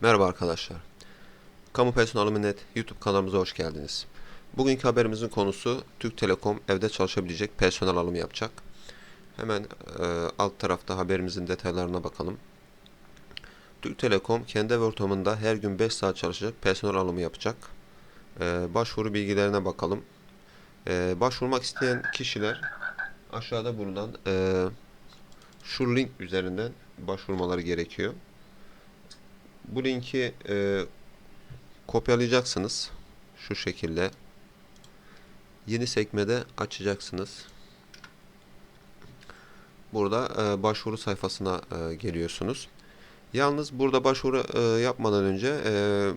Merhaba arkadaşlar. Kamu Personeli Net YouTube kanalımıza hoş geldiniz. Bugünkü haberimizin konusu Türk Telekom evde çalışabilecek personel alımı yapacak. Hemen e, alt tarafta haberimizin detaylarına bakalım. Türk Telekom kendi ev ortamında her gün 5 saat çalışacak personel alımı yapacak. E, başvuru bilgilerine bakalım. E, başvurmak isteyen kişiler aşağıda bulunan e, şu link üzerinden başvurmaları gerekiyor. Bu linki e, kopyalayacaksınız. Şu şekilde. Yeni sekmede açacaksınız. Burada e, başvuru sayfasına e, geliyorsunuz. Yalnız burada başvuru e, yapmadan önce e,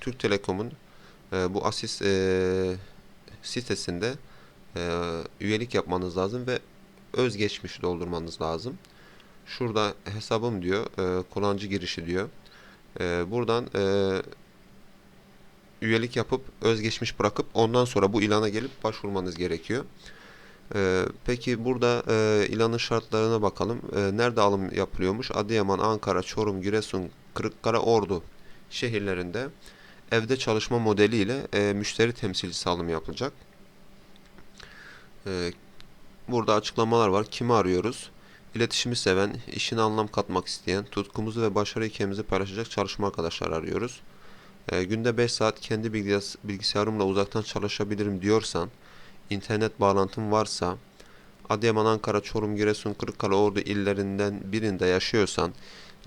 Türk Telekom'un e, bu Asis e, sitesinde e, üyelik yapmanız lazım ve özgeçmiş doldurmanız lazım. Şurada hesabım diyor, e, kullanıcı girişi diyor. Ee, buradan e, üyelik yapıp özgeçmiş bırakıp ondan sonra bu ilana gelip başvurmanız gerekiyor. Ee, peki burada e, ilanın şartlarına bakalım. E, nerede alım yapılıyormuş? Adıyaman, Ankara, Çorum, Giresun, Kırıkkale, Ordu şehirlerinde evde çalışma modeliyle e, müşteri temsilcisi alım yapılacak. E, burada açıklamalar var. Kimi arıyoruz? İletişimi seven, işine anlam katmak isteyen, tutkumuzu ve başarı hikayemizi paylaşacak çalışma arkadaşlar arıyoruz. E, günde 5 saat kendi bilgis- bilgisayarımla uzaktan çalışabilirim diyorsan, internet bağlantın varsa, Adıyaman, Ankara, Çorum, Giresun, Kırıkkale, Ordu illerinden birinde yaşıyorsan,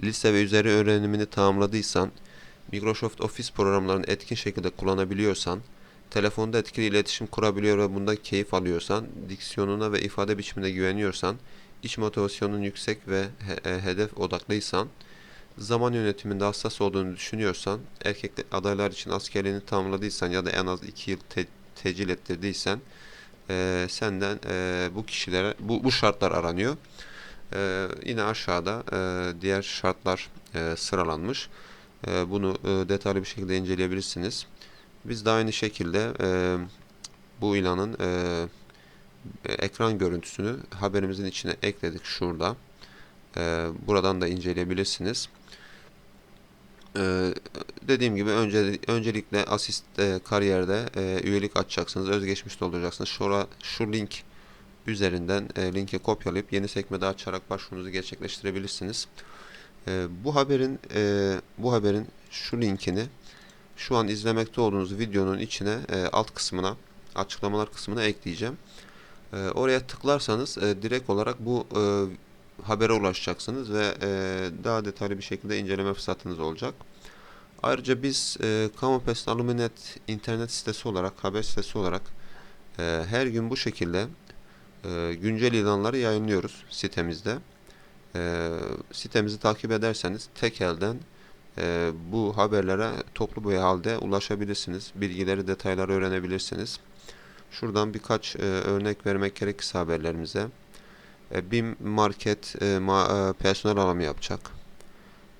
lise ve üzeri öğrenimini tamamladıysan, Microsoft Office programlarını etkin şekilde kullanabiliyorsan, telefonda etkili iletişim kurabiliyor ve bundan keyif alıyorsan, diksiyonuna ve ifade biçimine güveniyorsan, iç motivasyonun yüksek ve he- e, hedef odaklıysan, zaman yönetiminde hassas olduğunu düşünüyorsan, erkek adaylar için askerliğini tamamladıysan ya da en az 2 yıl te- tecil ettirdiysen, e, senden e, bu kişilere bu, bu şartlar aranıyor. E, yine aşağıda e, diğer şartlar e, sıralanmış. E, bunu e, detaylı bir şekilde inceleyebilirsiniz. Biz de aynı şekilde e, bu ilanın e, ekran görüntüsünü haberimizin içine ekledik şurada. E, buradan da inceleyebilirsiniz. E, dediğim gibi önce öncelikle asist e, kariyerde e, üyelik açacaksınız. Özgeçmiş dolduracaksınız. Şura, şu link üzerinden e, linki kopyalayıp yeni sekmede açarak başvurunuzu gerçekleştirebilirsiniz. E, bu haberin e, bu haberin şu linkini şu an izlemekte olduğunuz videonun içine e, alt kısmına açıklamalar kısmına ekleyeceğim. E, oraya tıklarsanız e, direkt olarak bu e, habere ulaşacaksınız ve e, daha detaylı bir şekilde inceleme fırsatınız olacak. Ayrıca biz e, Kamu Pesnaluminet internet sitesi olarak, haber sitesi olarak e, her gün bu şekilde e, güncel ilanları yayınlıyoruz sitemizde. E, sitemizi takip ederseniz tek elden e, bu haberlere toplu bir halde ulaşabilirsiniz. Bilgileri, detayları öğrenebilirsiniz. Şuradan birkaç e, örnek vermek gerekirse haberlerimize. E, BİM Market e, ma, e, personel alımı yapacak.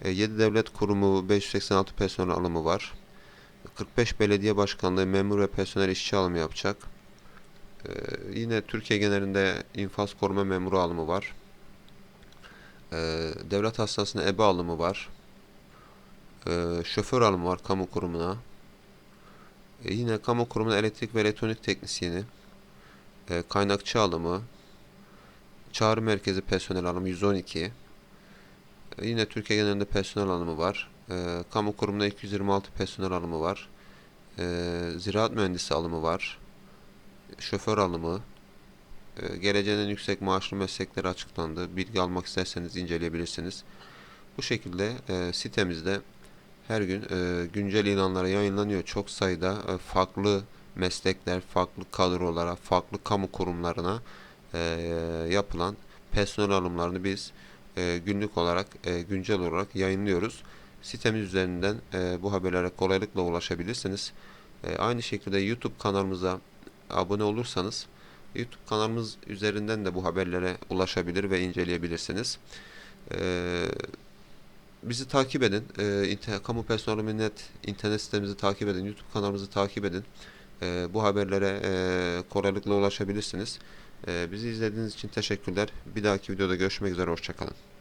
E, 7 Devlet Kurumu 586 personel alımı var. 45 Belediye Başkanlığı memur ve personel işçi alımı yapacak. E, yine Türkiye genelinde infaz koruma memuru alımı var. E, devlet hastanesine ebe alımı var. E, şoför alımı var kamu kurumuna. E, yine kamu kurumuna elektrik ve elektronik teknisyeni, e, kaynakçı alımı, çağrı merkezi personel alımı 112. E, yine Türkiye genelinde personel alımı var. E, kamu kurumuna 226 personel alımı var. E, ziraat mühendisi alımı var. Şoför alımı. E, geleceğin en yüksek maaşlı meslekleri açıklandı. Bilgi almak isterseniz inceleyebilirsiniz. Bu şekilde e, sitemizde her gün e, güncel ilanlara yayınlanıyor. Çok sayıda e, farklı meslekler, farklı kadrolara, farklı kamu kurumlarına e, yapılan personel alımlarını biz e, günlük olarak, e, güncel olarak yayınlıyoruz. Sitemiz üzerinden e, bu haberlere kolaylıkla ulaşabilirsiniz. E, aynı şekilde YouTube kanalımıza abone olursanız YouTube kanalımız üzerinden de bu haberlere ulaşabilir ve inceleyebilirsiniz. Eee bizi takip edin. E, inter, kamu personeli net internet sitemizi takip edin. YouTube kanalımızı takip edin. E, bu haberlere e, kolaylıkla ulaşabilirsiniz. E, bizi izlediğiniz için teşekkürler. Bir dahaki videoda görüşmek üzere. Hoşçakalın.